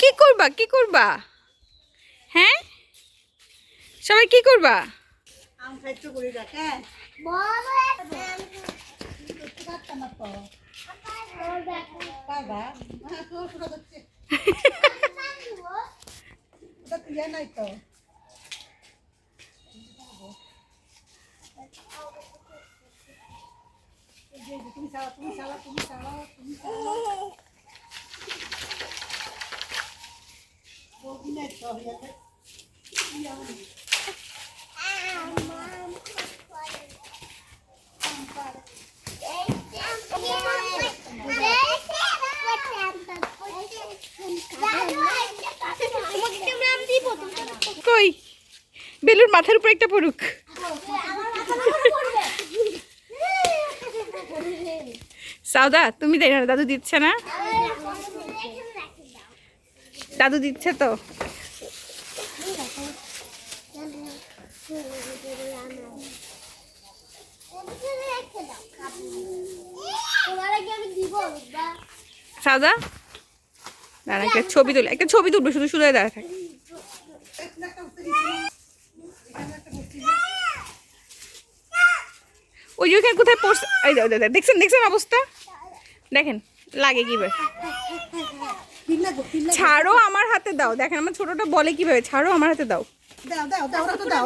কি করবা? কি করবা? হ্যাঁ? সবাই কি করবা? তুমি চালা তুমি চালা তুমি চালা তুমি চালা কই? বেলুর মাথার উপর একটা পড়ুক। সাউদা, তুমি না দাদু দিচ্ছে না? দাদু দিচ্ছে তো? সাউদা দাঁড়া একটা ছবি তুলে একটা ছবি তুলবে শুধু শুধু দাঁড়া থাকে। ওই যে ওখানে কোথায় পড়ছে? দেখছেন দেখছেন অবস্থা? দেখেন লাগে কীভাবে? ছাড়ো আমার হাতে দাও। দেখেন আমার ছোটটা বলে কীভাবে ছাড়ো আমার হাতে দাও। দাও দাও দাও ওরা তো দাও